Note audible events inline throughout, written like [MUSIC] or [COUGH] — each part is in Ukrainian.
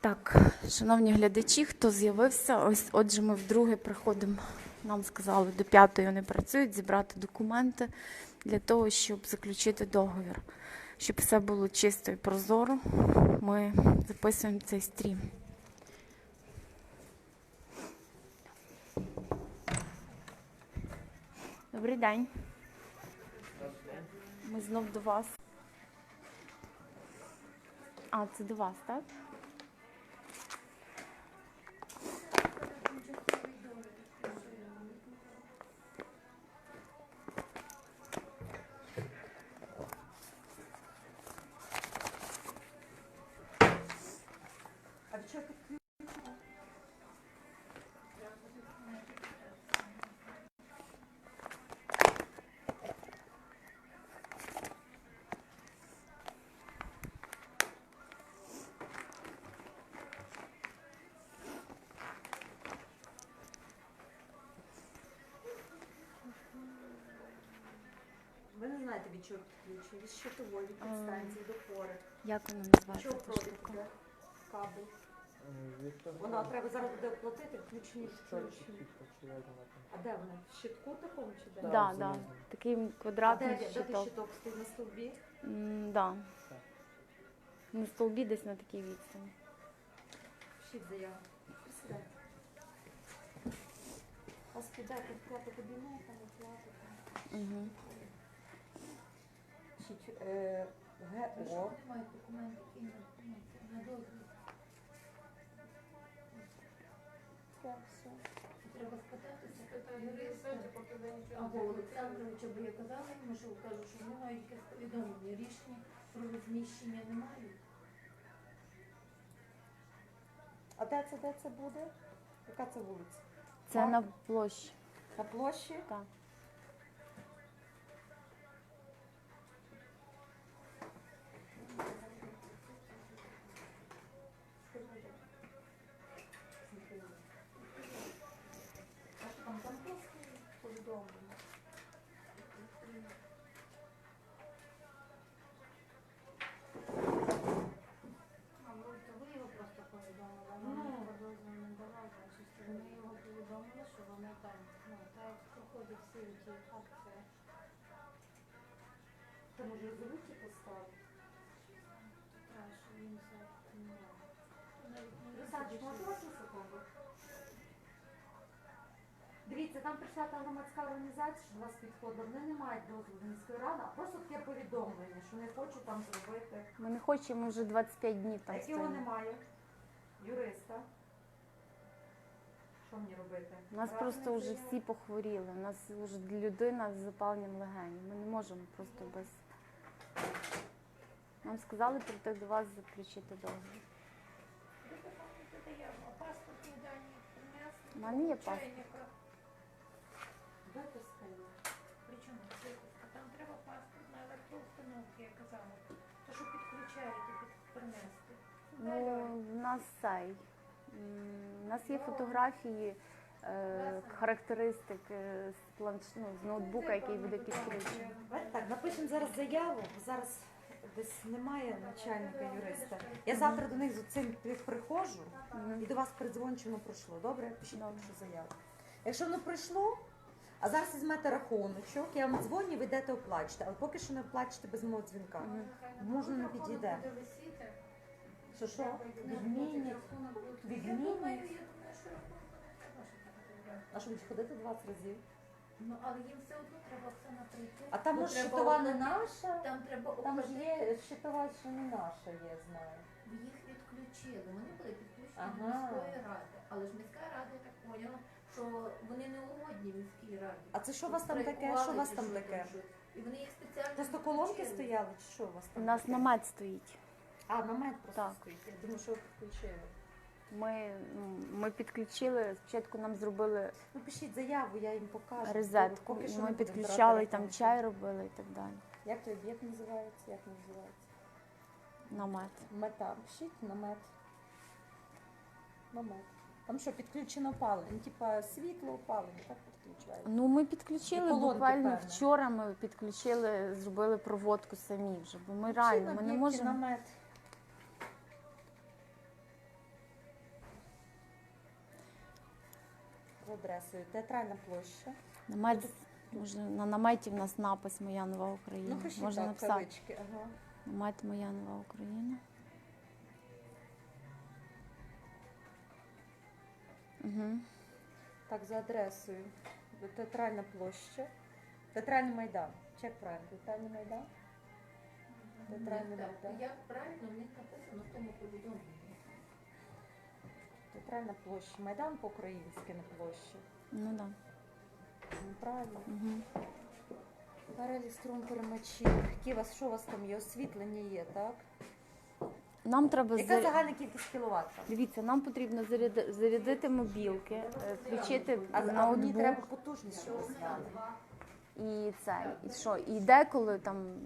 Так, шановні глядачі, хто з'явився, ось отже, ми вдруге приходимо. Нам сказали, до п'ятої вони працюють, зібрати документи для того, щоб заключити договір. Щоб все було чисто і прозоро, ми записуємо цей стрім. Добрий день. Ми знов до вас. А, це до вас, так? Знаєте, від чого підключення? Від щитової, від підстанції до пори. Як воно називається? Чого провід йде? Кабель. Вона треба зараз буде оплатити, включені вона там? А де вона? В щитку такому чи де? Да, Да, да, залізно. Такий А де, квадратний де, той щиток. щиток стоїть на стовбі? М, Да. Так. На столбі десь на такій відстані. Пишіть заяву. Присідайте. Вас підете в плату кабінет, там оплата. Угу. Пишіть, е, ГО. Так, все. Треба спитатися, питаю юриста або Олександровича, бо я казала йому, що кажу, що вони мають якесь повідомлення, рішення про розміщення не мають. А де це, де це буде? Яка це вулиця? Це Так. на площі. На площі? Так. Можна? Дивіться, там прийшла та громадська організація, що до вас підходила. Вони не мають дозволу міської ради, а просто таке повідомлення, що не хочуть там зробити. Ми не хочемо вже 25 днів там як його стоїмо. немає? Юриста. Що мені робити? У нас Брати просто вже всі похворіли. У нас вже людина з запаленням легенів. Ми не можемо просто без. Нам сказали прийти до вас заключити договір. Паспортні дані принесли. У мене є паспорт. Чайника. Є. Причому виписка? Там треба паспорт на електроустановки, я казала. То, що підключаєте, під принести. Ну, в нас цей. м, У нас є фотографії е, характеристик е, з, планш... ну, з ноутбука, який буде підключений. Давайте Так, напишемо зараз заяву, зараз десь немає начальника юриста. Я завтра до них з цим приходжу і до вас передзвоню, чи воно пройшло. Добре? Пишіть першу заяву. Якщо воно пройшло, а зараз візьмете рахуночок, я вам дзвоню, ви йдете оплачете, але поки що не оплачете без мого дзвінка. Можна не підійде. Що що? Відмінять. Відмінять. А що будуть ходити 20 разів? Ну, але їм все одно треба все наприйти. Там Бо щитова не наша? Там треба Там ж є щитова, що не наша є, знаю. Їх відключили. Вони були підключені Ага. до міської ради. Але ж міська рада, я так поняла, що вони не угодні міській раді. А це що у вас там таке? Що у вас там таке? І вони їх спеціально Просто колонки відключили. стояли, чи що у вас У там? нас таке? намет стоїть. А, намет просто Так. стоїть. Я думаю, що ви підключили. Ми, ну, ми підключили, спочатку нам зробили Ну пишіть заяву, я їм покажу. розетку, Поки що ми будемо підключали, брати там рахунки. чай робили і так далі. Як той об'єкт називається? Як називається? Намет. Мета. Пишіть намет. Намет. Там що, підключено опалення? Ну, типа світло опалення, так підключають. Ну, ми підключили І колонки, буквально певно. вчора. Ми підключили, зробили проводку самі вже, бо ми реально ми не можемо. намет. Адресою. Театральна площа. Намет, може, на наметі в нас напис Моя нова Україна. Ну, пишіть Можна так, написати кавички. Ага. намет Моя нова Україна. Угу. Так, за адресою. Театральна площа. Театральний майдан. Чек правильно. Театральний майдан. Театральний майдан. Як правильно в них написано в тому повідомленні? Театральна площа. Майдан по-українськи на площі. Ну так. Ну, Правильно. Угу. Перелік струн перемачів. Які у вас, що у вас там є? Освітлення є, так? Нам треба Яка заря- загальна кількість кіловат? там? Дивіться, нам потрібно заряди- зарядити мобілки, е, включити А, а мені ноутбук треба потужність щоб знати. і це. І що? І деколи там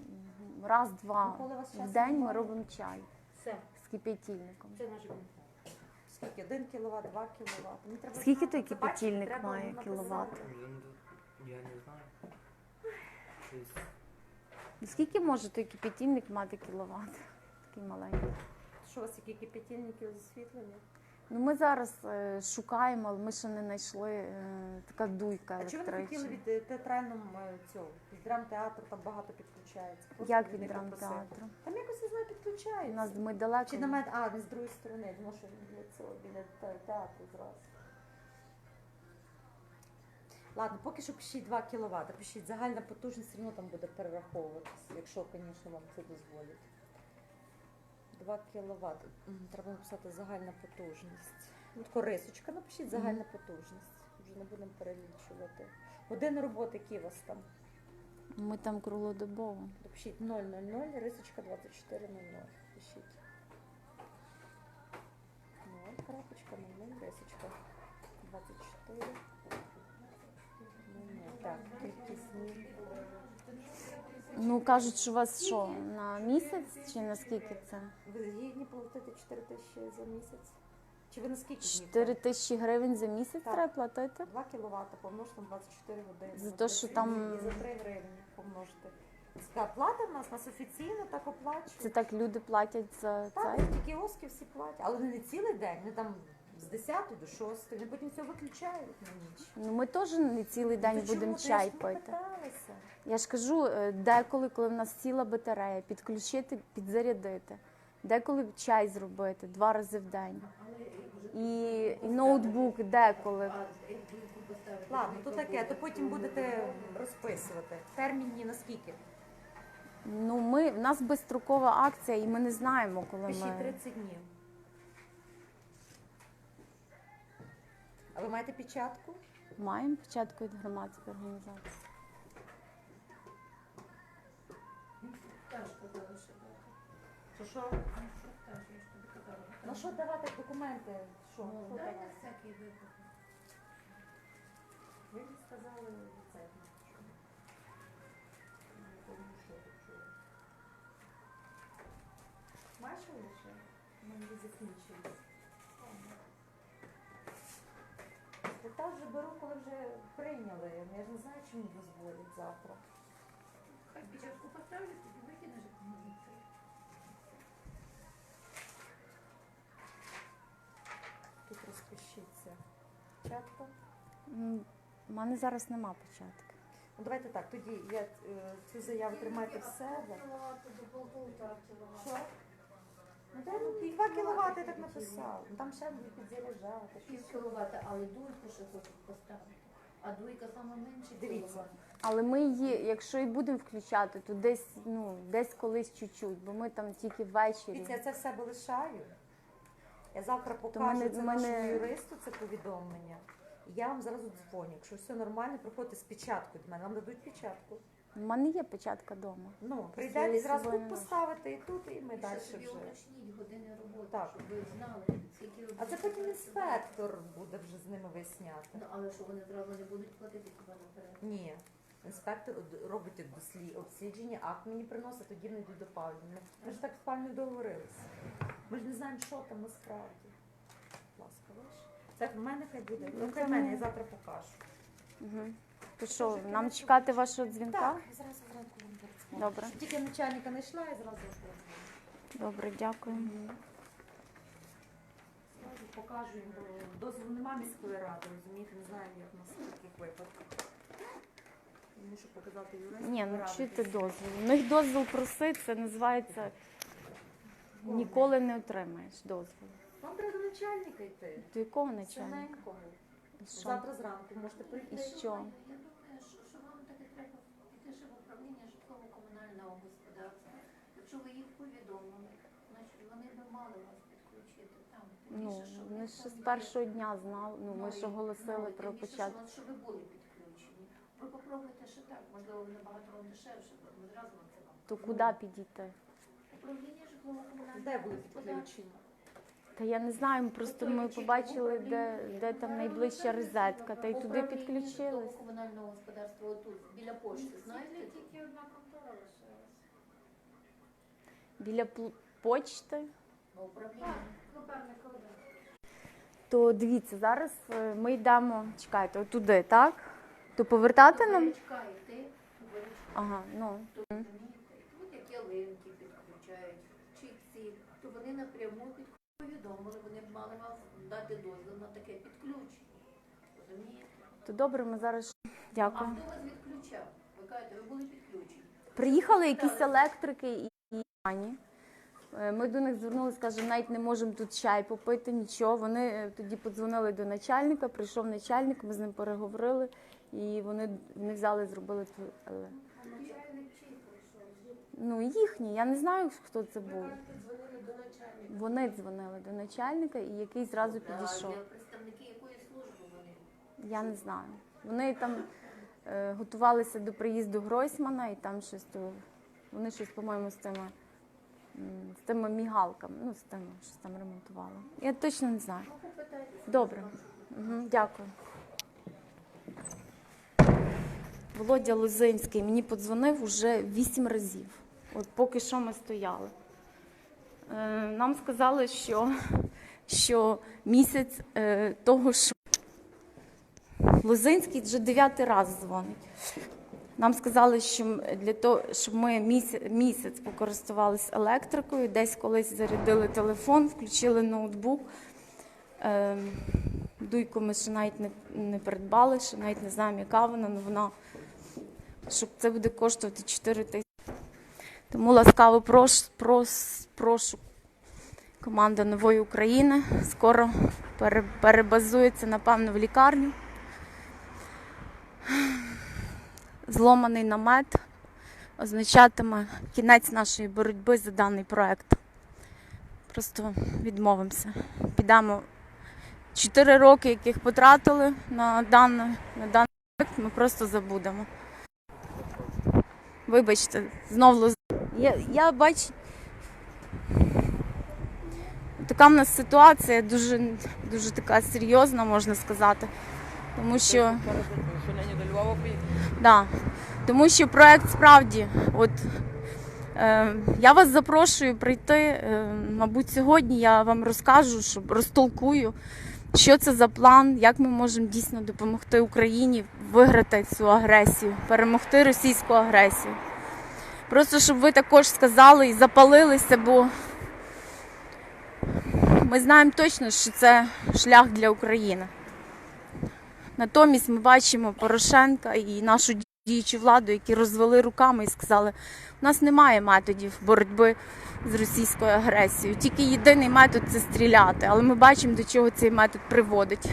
раз-два Ну, коли у вас в часу день ми немає? робимо чай Все. з кип'ятильником. Це наш Скільки? Один кіловат, два кіловат. Мені треба Скільки знати. той Це, бачите, кипятильник треба має написати. кіловат? Я не знаю. Ну, Скільки може той кип'ятильник мати кіловат? Такий маленький. Що у вас які кипятильники з освітлення? Ну ми зараз е, шукаємо, але ми ще не знайшли е, така дуйка А чого ви не хотіли від е, театральному е, цього? Від драмтеатру там багато підключається. Просто Як від драмтеатру? Там якось я знаю, У підключається. нас ми далеко. Чи на мене, а, не з другої сторони, я думала, що біля цього, біля те- театру зразу. Ладно, поки що пишіть 2 кВт. Пишіть загальна потужність, все одно там буде перераховуватись, якщо, звісно, вам це дозволять. 2 кВт. Треба написати загальна потужність. Ну, тако рисочка, напишіть загальна потужність. Вже не будемо перелічувати. Години роботи, які у вас там? Ми там круглодобово. Допишіть 000, рисочка 2400. Пишіть. 0, крапочка, 00, рисочка 24. 00. Так, кількість. Ну кажуть, що у вас що, на місяць чи на скільки це? Ви згідні платити 4 тисячі за місяць? Чи ви на скільки днів? 4 тисячі гривень за місяць Так. треба платити? 2 кВт помножте на 24 години. За те, що 30 там- І за 3 гривні помножте. Така плата в нас, нас офіційно так оплачують. Це так люди платять за Так, це? ті кіоски всі платять, але не цілий день, не там з 10 до 6, вони потім все виключають на ніч. Ну ми теж не цілий день Ну, то будемо чай пити. Я ж кажу, е, деколи, коли в нас сіла батарея, підключити, підзарядити, деколи чай зробити два рази в день. І, і ноутбук деколи. Ладно, то таке, то потім будете розписувати. Терміні на скільки? Ну, ми, в нас безстрокова акція, і ми не знаємо, коли Пишіть ми. 30 днів. Ви маєте печатку? Маємо початку від громадської організації. Що. Що? Ну, що. На давати документи? Що? Ну, Що давати? всякий випадок. Ви мені сказали це. Не. Маєш лише? Мене вже закінчились. Я вже беру, коли вже прийняли. Я ж не знаю, мені дозволять завтра. Хай печатку поставлю, тоді викинеш. це. Тут розпишіться. Чатка. М, У мене зараз нема початку. Ну давайте так, тоді я е, цю заяву тримайте в себе. До полтора кіловата. Що? Ну, де, ну, і 2 кВт я так написав. Там ще підзаряджати. Пів щось. кіловата, але дуйку ще хочуть поставити. А дуйка саме менше Дивіться. Але ми її, якщо і будемо включати, то десь, ну, десь колись чуть-чуть, бо ми там тільки ввечері. Дивіться, я це все лишаю. Я завтра покажу мене- це мене- нашому юристу, це повідомлення. Я вам зразу дзвоню. Якщо все нормально, приходьте з печаткою до мене. Вам дадуть печатку. У мене є печатка вдома. Ну, і зразу тут поставите і тут, і ми І далі ще вже. уточніть години роботи, Так. щоб ви знали, скільки ви А це потім інспектор буде вже з ними виясняти. Ну, але що вони зразу не будуть платити хіба наперед? Ні. Інспектор од- робить дослі- обслідження, акт мені приносить, тоді не йду до Павлівни. Ми ж так з Павлівною договорилися. Ми ж не знаємо, що там насправді. Будь ласка, виш. Це в мене хай буде. Ну, Ну, хай в мене, я завтра покажу. Угу. То що, нам чекати вашого дзвінка? Так, зразу зранку вам передзвоню. Добре. Щоб Тільки начальника знайшла, я зразу вам передзвоню. Добре, дякую. Зразу, покажу їм, бо дозволу немає міської ради, розумієте, не знаю, як у нас в таких випадках. Мушу показати юристу. Ні, ну чуйте дозвіл. У них дозвіл просити, це називається ніколи не отримаєш дозвіл. Вам треба до начальника йти. До якого начальника? Синенького. І що? Завтра зранку можете прийти. І що? Я думаю, що, що вам таки треба піти ще в управління житлово-комунального господарства. Якщо ви їх повідомили, значить вони би мали вас підключити там. Тим Ну, більше, що ви ж там з є. першого дня знали. Ну, ми ж оголосили і про тим більше, початок. що Що ви були підключені. Ви попробуйте ще так, можливо, набагато вам дешевше, бо зразу на це вам. То куди підійти? Управління житлово-комунального Де були господарства. підключені? Та я не знаю, просто ми побачили, де, де там найближча розетка, та й туди підключились. житлово-комунального господарства отут, біля пошти, знаєте? Тільки одна контора лишилась. Біля пл- почти. Ну, Управління. Один. То дивіться, зараз е, ми йдемо, чекайте, отуди, так? То повертати нам? Йти. Ага, ну. Тут, розумієте, тут як ялинки підключають, чи ці, то вони напряму під повідомили, вони б мали вам дати дозвіл на таке підключення. Розумієте? То добре, ми зараз. А Дякую. хто вас відключав? Ви кажете, ви були підключені. Приїхали якісь електрики і і Ані. Е, Ми до них звернулися, кажемо, навіть не можемо тут чай попити, нічого. Вони е, тоді подзвонили до начальника, прийшов начальник, ми з ним переговорили, і вони, вони взяли, зробили ту. еле- А начальник чий прийшов? Ну, їхні, я не знаю, хто це був. кажете, дзвонили до начальника. Вони дзвонили до начальника, і який зразу підійшов. представники якої служби вони? Я не знаю. Вони там е, готувалися до приїзду Гройсмана, і там щось то. Вони щось, по-моєму, з тими, м, з тими мігалками, ну, з тими, щось там ремонтували. Я точно не знаю. Добре. Угу, дякую. Володя Лозинський мені подзвонив уже вісім разів. От поки що ми стояли. Е, нам сказали, що, що місяць е, того, що Лозинський вже дев'ятий раз дзвонить. Нам сказали, що для того, щоб ми місяць, місяць покористувалися електрикою, десь колись зарядили телефон, включили ноутбук. Е, дуйку ми ще навіть не, не придбали, ще навіть не знаємо, яка вона, але вона, що це буде коштувати 4 тисячі. Тому ласкаво прош, прос, прошу команда Нової України. Скоро перебазується, напевно, в лікарню. Зломаний намет означатиме кінець нашої боротьби за даний проект. Просто відмовимося. Підемо чотири роки, яких потратили на даний, на даний проект, ми просто забудемо. Вибачте, знов лоз... Я, я бачу. Така в нас ситуація дуже, дуже така серйозна, можна сказати. Тому що. Що до Львова? Да. Тому що проект справді, от е, я вас запрошую прийти. Е, мабуть, сьогодні я вам розкажу, щоб розтолкую, що це за план, як ми можемо дійсно допомогти Україні виграти цю агресію, перемогти російську агресію. Просто щоб ви також сказали і запалилися, бо ми знаємо точно, що це шлях для України. Натомість ми бачимо Порошенка і нашу діючу владу, які розвели руками і сказали, у нас немає методів боротьби з російською агресією. Тільки єдиний метод це стріляти. Але ми бачимо, до чого цей метод приводить.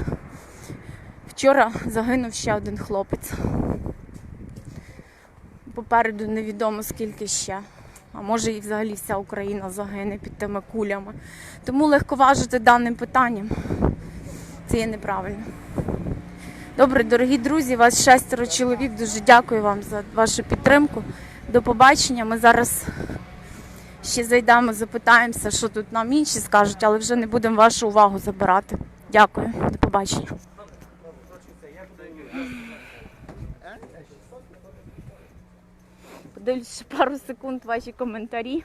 Вчора загинув ще один хлопець. Попереду невідомо скільки ще. А може і взагалі вся Україна загине під тими кулями. Тому легковажити даним питанням це є неправильно. Добре, дорогі друзі, вас шестеро чоловік. Дуже дякую вам за вашу підтримку. До побачення. Ми зараз ще зайдемо, запитаємося, що тут нам інші скажуть, але вже не будемо вашу увагу забирати. Дякую, до побачення. Подивлюсь пару секунд ваші коментарі.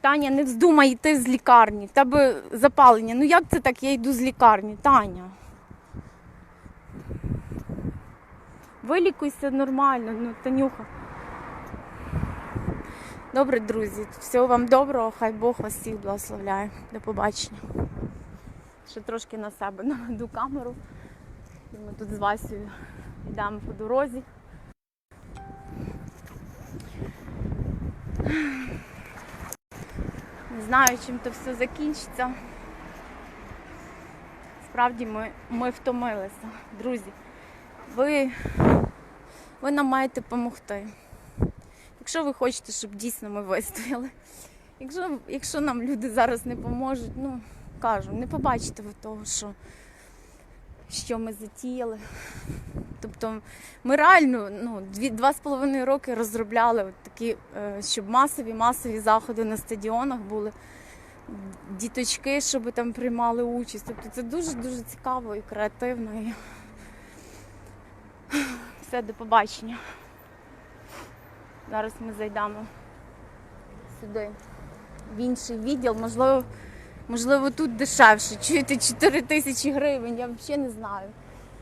Таня, не вздумай йти з лікарні. В тебе запалення. Ну як це так? Я йду з лікарні, Таня. Вилікуйся нормально, ну, Танюха. Добре, друзі, всього вам доброго, хай Бог вас всіх благословляє. До побачення. Ще трошки на себе [LAUGHS] наведу камеру. Ми тут з Васею йдемо по дорозі. Не знаю, чим то все закінчиться. Справді ми, ми втомилися. Друзі, ви, ви нам маєте допомогти. Якщо ви хочете, щоб дійсно ми вистояли. Якщо, якщо нам люди зараз не поможуть, ну кажу, не побачите ви того, що, що ми затіяли. Тобто ми реально ну, дві, два з половиною роки розробляли такі, е, щоб масові масові заходи на стадіонах були, діточки, щоб там приймали участь. Тобто це дуже дуже цікаво і креативно. І... [LAUGHS] Все, до побачення. Зараз ми зайдемо сюди, в інший відділ. Можливо, можливо, тут дешевше. Чуєте, 4 тисячі гривень, я взагалі не знаю.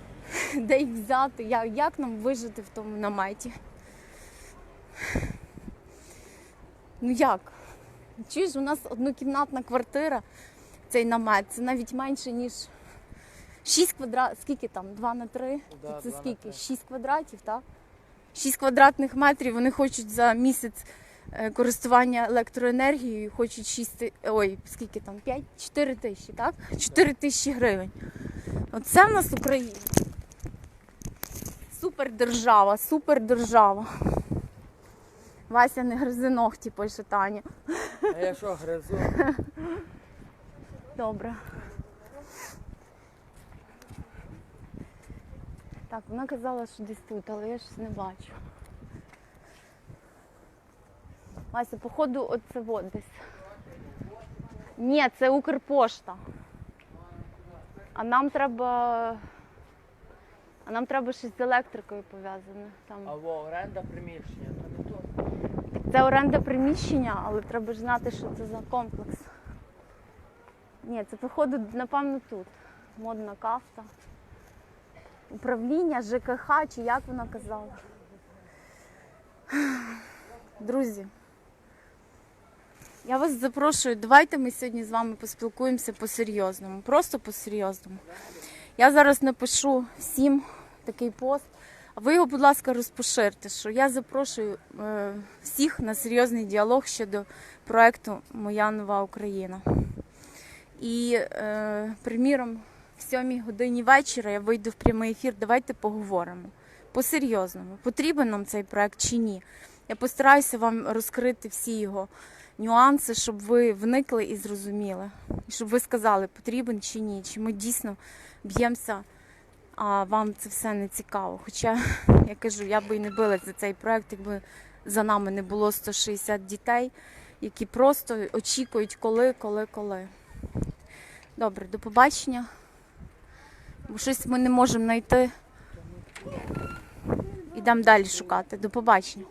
[LAUGHS] Де їх взяти, як, як нам вижити в тому наметі. Ну як? Чуєш, у нас однокімнатна квартира, цей намет, це навіть менше, ніж 6 квадратів. Скільки там? 2 на 3? Да, це на скільки? три. 6 квадратів, так? 6 квадратних метрів вони хочуть за місяць е, користування електроенергією, хочуть 6, ой, скільки там, 5? 4 тисячі, так? 4 тисячі гривень. Оце в нас Україна. Супердержава, супердержава. Вася не гризи ногті, пише Таня. А я що, гризу? Добре. Так, вона казала, що десь тут, але я щось не бачу. Вася, походу, оце от десь. Ні, це Укрпошта. А нам треба. А нам треба щось з електрикою пов'язане. Там. Або оренда приміщення, то не то. Це оренда приміщення, але треба ж знати, що це за комплекс. Ні, це походу, напевно, тут. Модна кафта. Управління ЖКХ, чи як вона казала. Друзі, я вас запрошую, давайте ми сьогодні з вами поспілкуємося по-серйозному. Просто по-серйозному. Я зараз напишу всім такий пост. А ви його, будь ласка, розпоширте, що я запрошую е, всіх на серйозний діалог щодо проекту Моя нова Україна. І, е, приміром, в сьомій годині вечора я вийду в прямий ефір. Давайте поговоримо по-серйозному. Потрібен нам цей проект чи ні. Я постараюся вам розкрити всі його нюанси, щоб ви вникли і зрозуміли. І щоб ви сказали, потрібен чи ні, чи ми дійсно б'ємося а вам це все не цікаво. Хоча я кажу, я би і не билась за цей проект, якби за нами не було 160 дітей, які просто очікують, коли, коли, коли. Добре, до побачення. Бо щось ми не можемо знайти. Ідемо далі шукати. До побачення.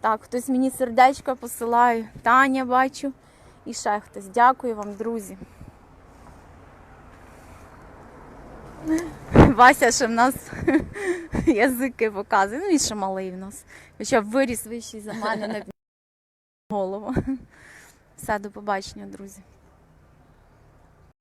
Так, хтось мені сердечко посилає. Таня бачу. І ще хтось. Дякую вам, друзі. Вася ще в нас [LAUGHS] язики показує. Ну, він ще малий в нас. Хоча виріс вищий за мене на голову. Все, до побачення, друзі.